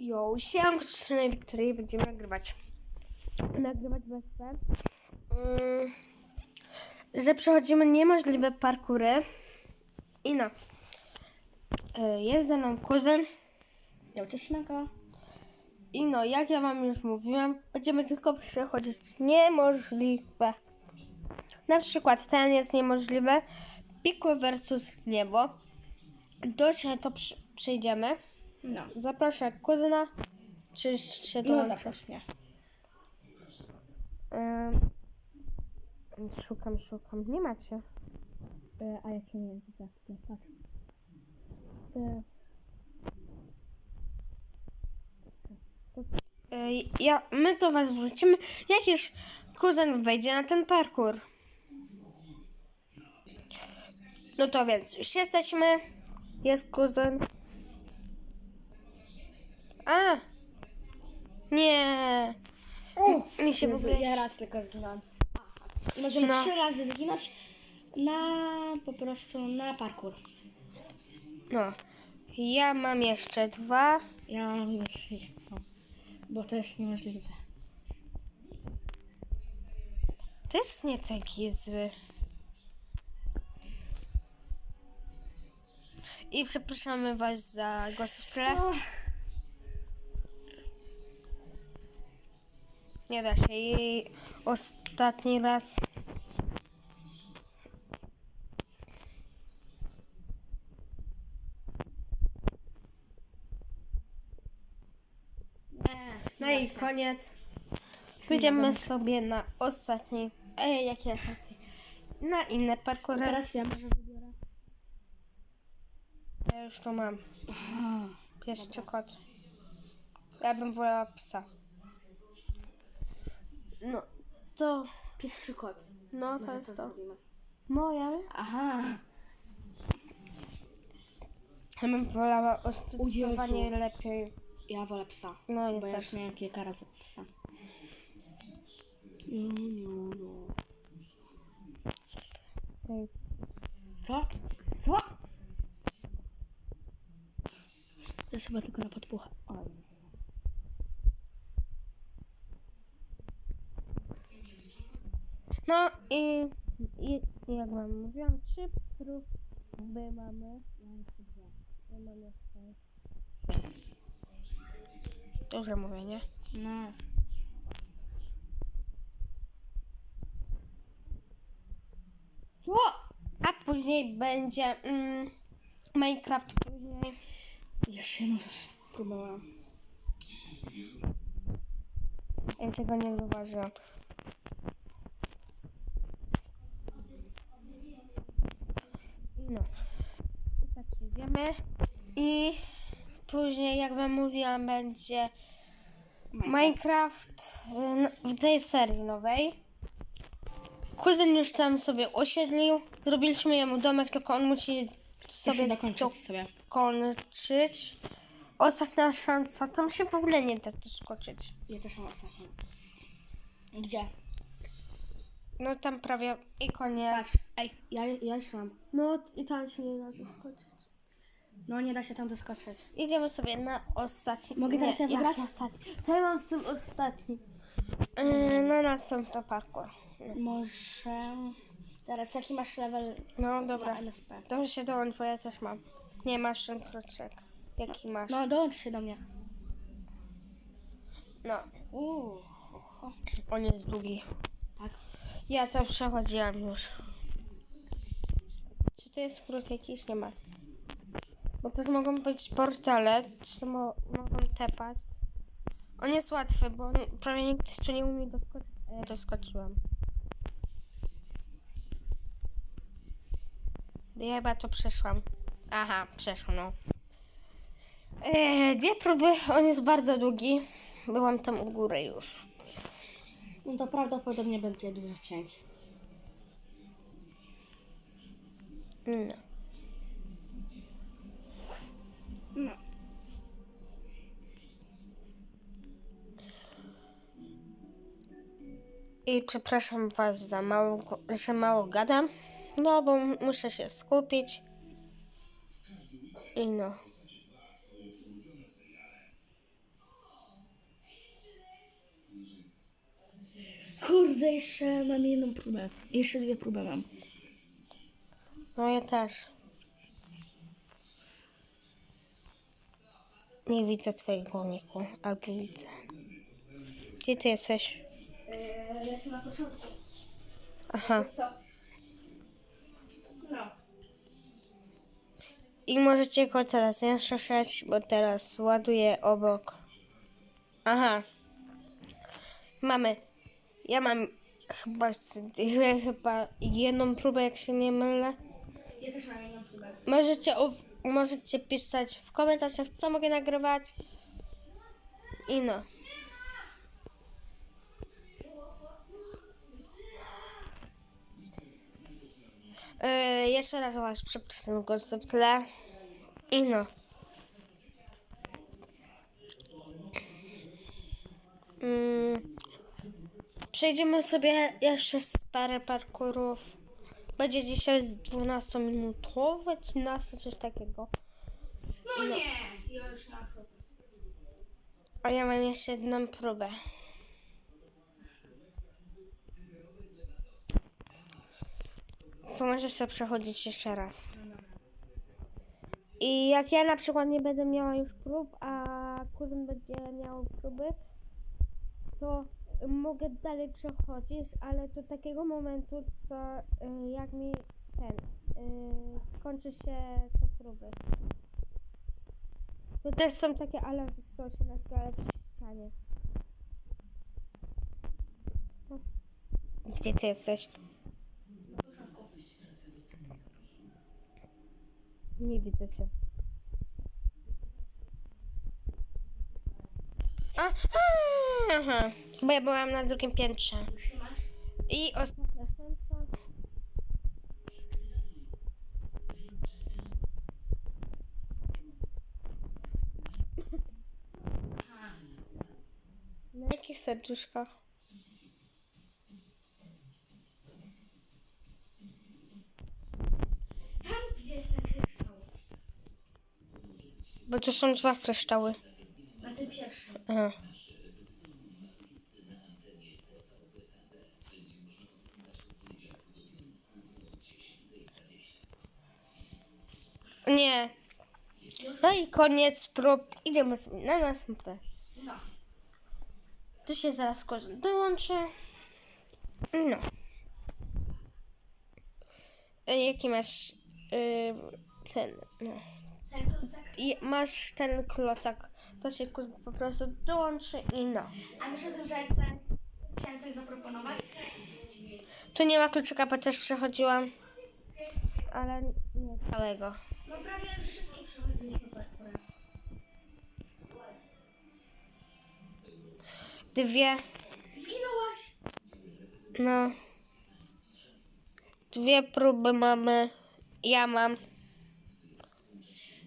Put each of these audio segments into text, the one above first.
Jo, siemka, tutaj Wiktorii będziemy nagrywać. Nagrywać bez P. Mm, że przechodzimy niemożliwe parkury. I no. Y, Jest ze mną kuzyn. Ja ucieśniaka. I no, jak ja wam już mówiłam, będziemy tylko przechodzić niemożliwe. Na przykład ten jest niemożliwy. Pikły versus niebo. Do ciebie to przejdziemy. No. Zaproszę kuzyna. Czy się No dołączy? zaproś mnie. Ym, szukam, szukam. Nie macie. E, a jakie między tak, patrz. Y, ja, my do was wrócimy, jak już kuzyn wejdzie na ten parkour. No to więc już jesteśmy. Jest kuzyn. A! Nie! O, Mi się w ogóle... Ja raz tylko zginąłem. I możemy No. trzy razy zginąć na po prostu na parkour. No. Ja mam jeszcze dwa. Ja mam już ich, no. Bo to jest niemożliwe. To jest nie taki zły. I przepraszamy was za głosy w tle. O, Nie da się. I ostatni raz. No i koniec. Pójdziemy sobie na ostatni. Ej, jakie ostatni? Na inne parkury. Teraz ja może wybiorę. Ja już to mam. Pies czy kot? Ja bym wolała psa. No, to... Pies czy kot? No, to jest to. zrobimy. No, Aha. Ja bym wolała zdecydowanie Jezu. lepiej. Ja wolę psa. No, ja Bo ja też. już miałem kilka razy psa. No, no, no. Ej, Co? Co? To jest chyba tylko na podpuchę. O. No i, i jak wam mówiłam, trzy próby mamy. Ja mam jeszcze... Dobrze mówię, nie? No. Co? A później będzie mm, Minecraft później. Jeszcze rzecz spróbowałam. Ja tego nie zauważyłam. No. I tak idziemy. I później, jak wam mówiłam, będzie Minecraft y, w tej serii nowej. Kuzyn już tam sobie osiedlił. Zrobiliśmy jemu domek, tylko on musi Sobie sobie dokończyć sobie. dokończyć. Ostatnia szansa. Tam się w ogóle nie da doskoczyć. Ja też mam ostatnią. Gdzie? No tam prawie i koniec. Ej, ja, ja już mam. No i tam się nie da doskoczyć. No nie da się tam doskoczyć. Idziemy sobie na ostatni. Mogę teraz nie, ja wybrać? ostatni. To ja mam z tym ostatni. Yy, na następny parkour. Może... Teraz jaki masz level No na dobra. MSP? Dobrze się dołącz, bo ja też mam. Nie masz ten kroczek. Jaki masz? No dołącz się do mnie. No, Uuu. on jest długi. Ja to przechodziłam już. Czy to jest skrót jakiś? Nie ma. Bo to mogą być portale, czy mo mogą tepać. On jest łatwy, bo prawie nikt tu nie umie doskoczyć, ja doskoczyłam. Ja chyba to przeszłam. Aha, przeszłam, no. Eee, dwie próby, on jest bardzo długi. Byłam tam u góry już. No to prawdopodobnie będzie dużo cięć. No. No. I przepraszam Was za mało, że mało gadam. No, bo muszę się skupić. I no. Kurde, jeszcze mam jedną próbę. Jeszcze dwie próby mam. No ja też. Nie widzę twojego miku, albo widzę. Gdzie ty jesteś? Yy, jestem na początku. Aha. Co? No. I możecie go teraz nie słyszeć, bo teraz ładuję obok. Aha. Mamy. Ja mam chyba, chyba jedną próbę, jak się nie mylę. Ja też mam jedną próbę. Możecie, możecie pisać w komentarzach, co mogę nagrywać. I no. Yy, jeszcze raz was przepraszam głos w tle. I no. Mm. Przejdziemy sobie jeszcze parę parkurów. Będzie dzisiaj z 12-minutowe, 13, coś takiego. No nie, ja już mam próbę. A ja mam jeszcze jedną próbę. To możesz sobie przechodzić jeszcze raz. I jak ja na przykład nie będę miała już prób, a kuzyn będzie miał próby, to mogę dalej przechodzić, ale do takiego momentu, co y, jak mi ten y, skończy się te próby. To też są takie ale 118, ale przy ścianie. O. Gdzie ty jesteś? Nie widzę cię. A, a, aha. Bo ja byłam na drugim piętrze. I ostatnia szansa. Na jakie serduszko? Bo tu są dwa kryształy. Na tym pierwszym. Nie. No i koniec prób. Idziemy na następne. No. Tu się zaraz dołączy. No. E, Jaki masz y, ten, no. Masz ten klocak. To się kuzyn po prostu dołączy i no. A tym, że jak ten... Chciałem coś zaproponować? Tu nie ma kluczyka, bo też przechodziłam. Ale nie całego. No prawie już wszystkie przechodziliśmy parkurem. Dwie, Zginąłaś! no. Dwie próby mamy. Ja mam.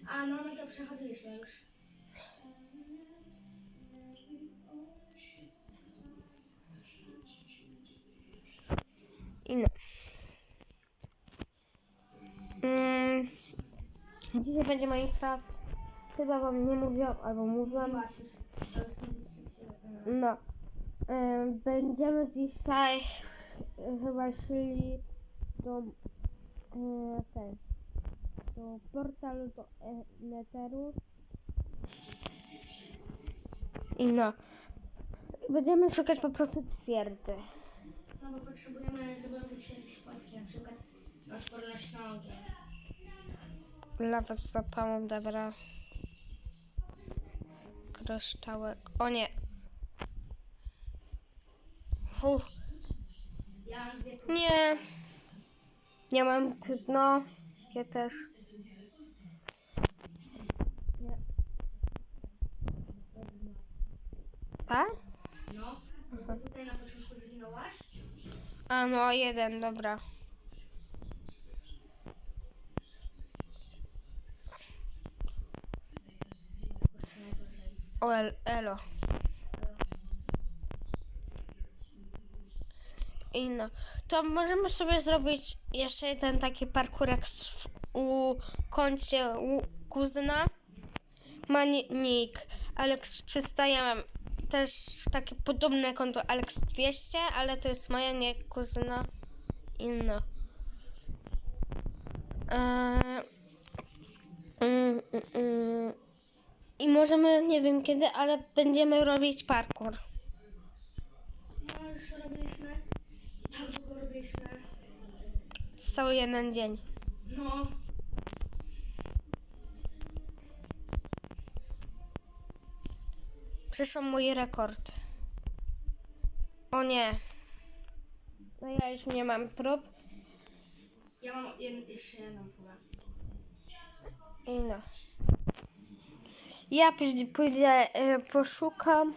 A no, no to przechodziliśmy już. I no. Mm. Dzisiaj będzie Minecraft. Chyba wam nie mówiłam, albo mówiłam. No. Będziemy dzisiaj chyba szli do y, ten, do portalu do e, Netheru. I no. Będziemy szukać po prostu twierdzy. No bo potrzebujemy, żeby robić jakieś płatki, na przykład odporność na ogień. Lawa z zapałą, dobra. Kryształek. O nie. Uff. Nie. Nie mam ty- no. Ja też. Nie. Tak? No. Tutaj na początku zginąłaś. A no, jeden, dobra. O, el, elo. No. To możemy sobie zrobić jeszcze jeden taki parkurek u kącie u kuzyna. Ma ni- nick Alex 300, ja mam też takie podobne konto Alex200, ale to jest moja, nie kuzyna inna. Eee, mm, mm, mm. I możemy, nie wiem kiedy, ale będziemy robić parkour. No już robiliśmy. Tak długo robiliśmy. Cały jeden dzień. No. Przyszł mój rekord. O nie. No ja już nie mam prób. Ja mam jed, jeszcze jedną próbę. I no. Ja pójdę, y, poszukam.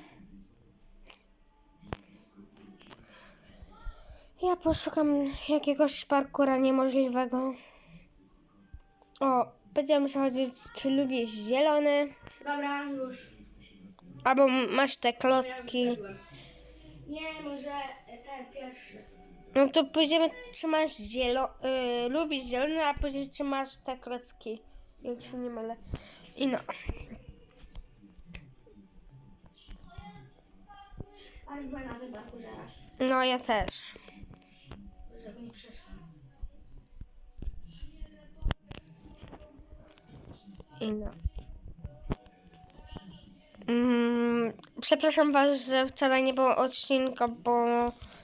Ja poszukam jakiegoś parkura niemożliwego. O, będziemy przechodzić, czy lubisz zielony, Dobra, już. Albo masz te klocki. Nie, może ten pierwszy. No to pójdziemy, masz zielo, y, lubisz zielony, a później czy masz te klocki, jak się nie mylę. I no. Ale była na zaraz. No ja też. Żeby. I no. Mm, przepraszam Was, że wczoraj nie było odcinka, bo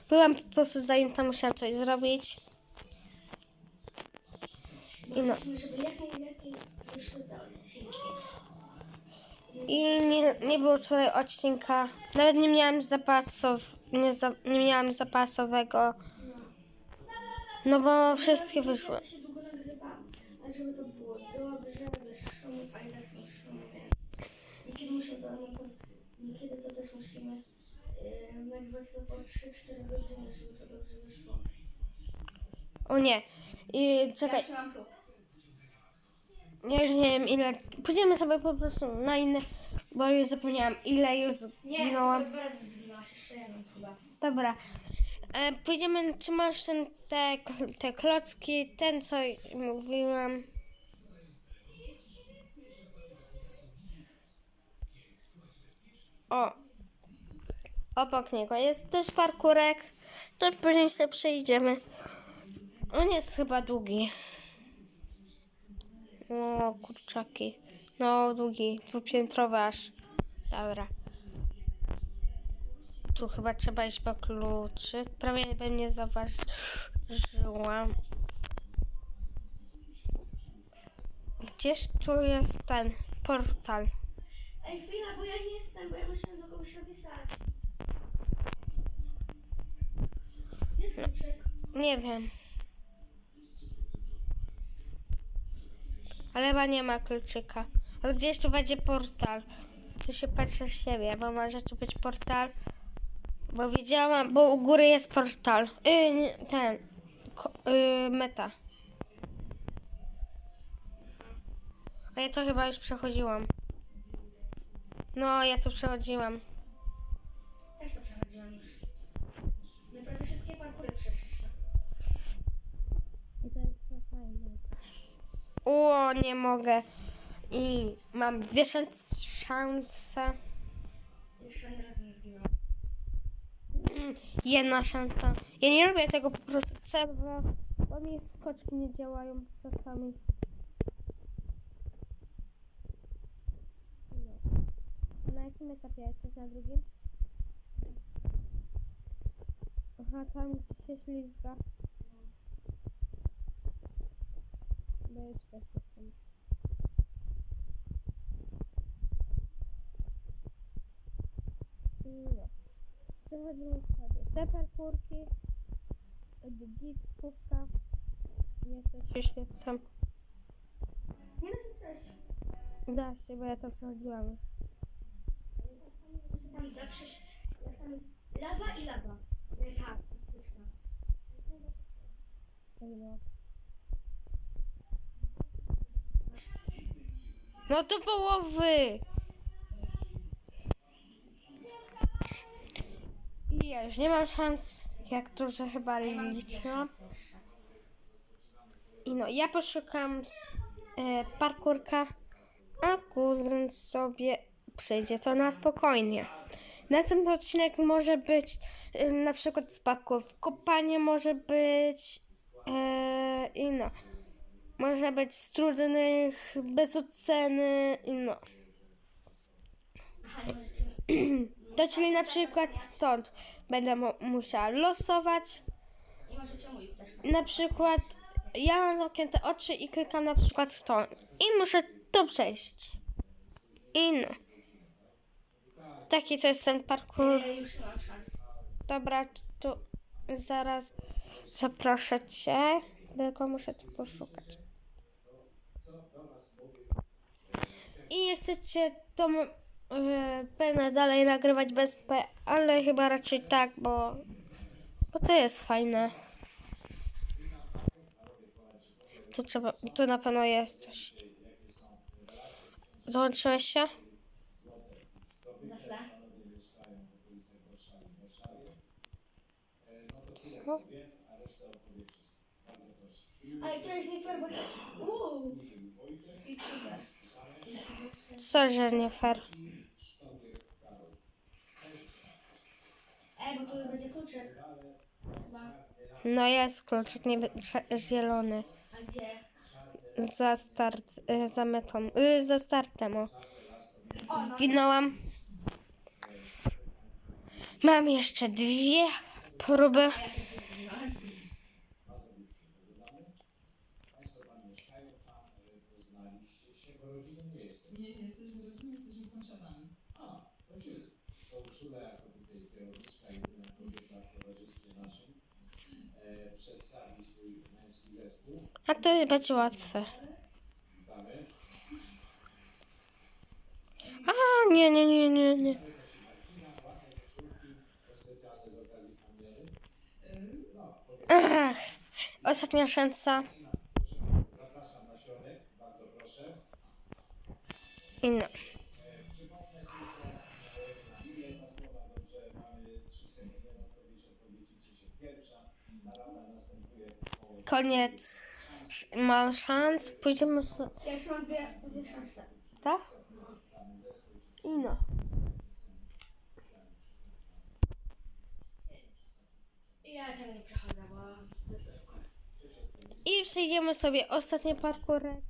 byłam po prostu zajęta, musiałam coś zrobić. I no. I nie, nie było wczoraj odcinka. Nawet nie miałam zapasów, nie, za, nie miałam zapasowego. No bo wszystkie wyszły. Żeby to było dobrze, ile są szumy, muszę niekiedy to też musimy yy, nagrywać to po 3-4 godziny, żeby to dobrze wyszło. O nie. I czekaj, Ja mam prób. ja już nie wiem ile. Pójdziemy sobie po prostu na inne, bo już zapomniałam ile już Nie, zginęłam. dwa razy zginęłaś, jeszcze jedną chyba. Dobra. E, pójdziemy, czy masz ten, te, te klocki, ten co mówiłam. O. Obok niego jest też parkurek. To później sobie przejdziemy. On jest chyba długi. O, kurczaki. No, długi, dwupiętrowy aż. Dobra. Tu chyba trzeba iść po kluczyk. Prawie bym nie zauważyłam. Gdzież tu jest ten portal? Ej, chwila, bo ja nie jestem, bo ja muszę do kogoś napisać. Gdzie jest kluczyk? Nie wiem. Ale chyba nie ma kluczyka. Ale gdzieś tu będzie portal. Tu się patrzę z siebie, bo może tu być portal. Bo widziałam, bo u góry jest portal. Yy, ten. Yy, meta. A ja to chyba już przechodziłam. No, ja to przechodziłam. Też to przechodziłam już. My prawie wszystkie parkury przeszliśmy. O, nie mogę. I mam dwie szans- szanse. Jeszcze ani razu nie zginęłam. Mm, Jedna szansa. Ja nie lubię tego po prostu serwa, bo mi skoczki nie działają czasami. No. Na jakim etapie jesteś? Na drugim? Aha, tam gdzie się ślizga. No już też jestem. No. Przechodzimy sobie te parkurki, gitówka, jeszcze się świecam. Nie da się. Da się, bo ja to przechodziłam. Tam przejść. Tam jest lawa i lawa. Tak. No do połowy! Ja już nie mam szans, jak dużo chyba liczyłam. I no, ja poszukam e, parkurka, a kuzyn sobie przyjdzie to na spokojnie. Następny odcinek może być y, na przykład z parków. Kopanie może być e, i no. Może być z trudnych, bez oceny i no. To czyli na przykład stąd będę mu- musiała losować. Na przykład ja mam zamknięte oczy i klikam na przykład stąd. I muszę to przejść. I no. Taki to jest ten parkour. Dobra, to zaraz zaproszę cię. Tylko muszę to poszukać. I jak chcecie, to yy, będę dalej nagrywać bez P, ale chyba raczej tak, bo, bo to jest fajne. To trzeba, to na pewno jest coś. Dołączyłeś się? Za chwilę. No. Ale to jest nie fair, bo... Uuu. YouTuber. Co, że nie fair? Ej, bo tu będzie kluczyk. Chyba. No jest kluczyk cze- zielony. A gdzie? Za start, y, za metą, y, za startem, o. Zginąłam. Mam jeszcze dwie próby. A. Nie, nie. To e, to będzie łatwe. A, nie, nie, nie, nie, nie. Marcina, ładne koszulki, to specjalne z okazji premiery. No, powiedz, Ach, ostatnia szansa. zapraszam na środek, bardzo proszę. I no. Przypomnę tylko, e, na jedna słowa, dobrze, mamy trzy sekundy na odpowiedź, odpowiedź liczy się pierwsza, narada następuje po Koniec. Mam szans. Pójdziemy z... Ja jeszcze mam dwie, dwie szanse. Tak? I no. Ja tego nie przechodzę, bo to jest szkoda. I przejdziemy sobie ostatnie parkury.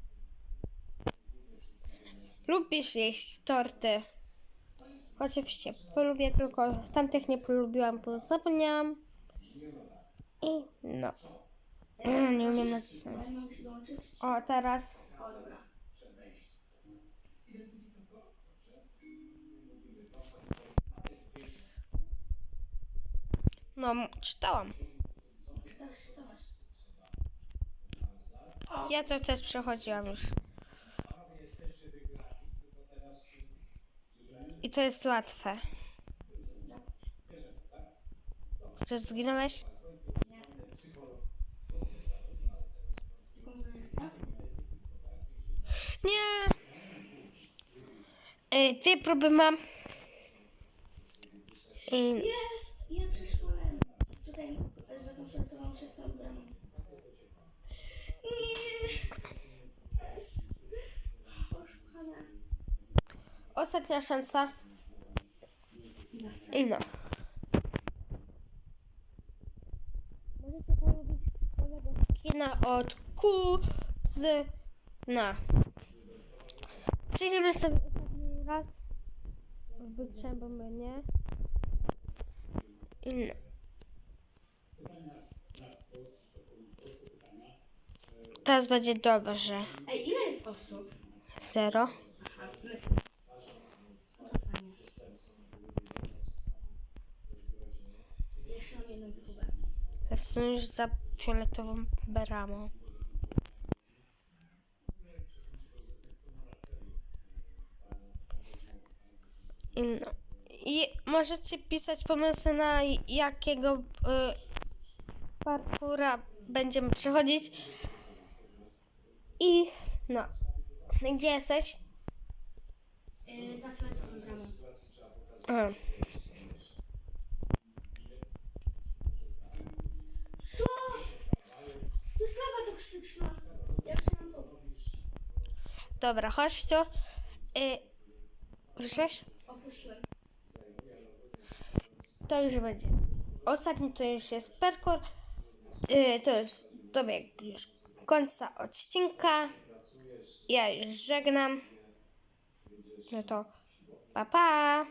Lubisz jeść torty? Oczywiście, polubię tylko tamtych nie polubiłam, bo zapomniałam. I no. Nie umiem nacisnąć. O, teraz. No, czytałam. Ja to też przechodziłam już. I to jest łatwe. Czy zginąłeś? Nie. Ej, dwie próby mam. I Jest! Ja przeszłem. Tutaj za tą szartową się całą bramą. Nie! Oszukana. Ostatnia szansa. I no. Możecie polubić nowego skina od Q z na. Przejdziemy sobie ostatni raz. Wytrzymam bombę, nie? I no. Teraz będzie dobrze. Ej, ile jest osób? Zero. Aha, no to fajnie. Mam jedną próbę. Już za fioletową bramą. I no. I możecie pisać pomysły na jakiego y, parkura będziemy przechodzić. I no. Gdzie jesteś? Yy, za fioletową bramą. Aha. Co? To jest lawa toksyczna. Ja już nie mam co. Dobra, chodź tu. Y, Wyszłeś? Opuściłem. To już będzie. Ostatni to już jest perkor. Yy, to już dobieg już końca odcinka. Ja już żegnam. No to pa pa!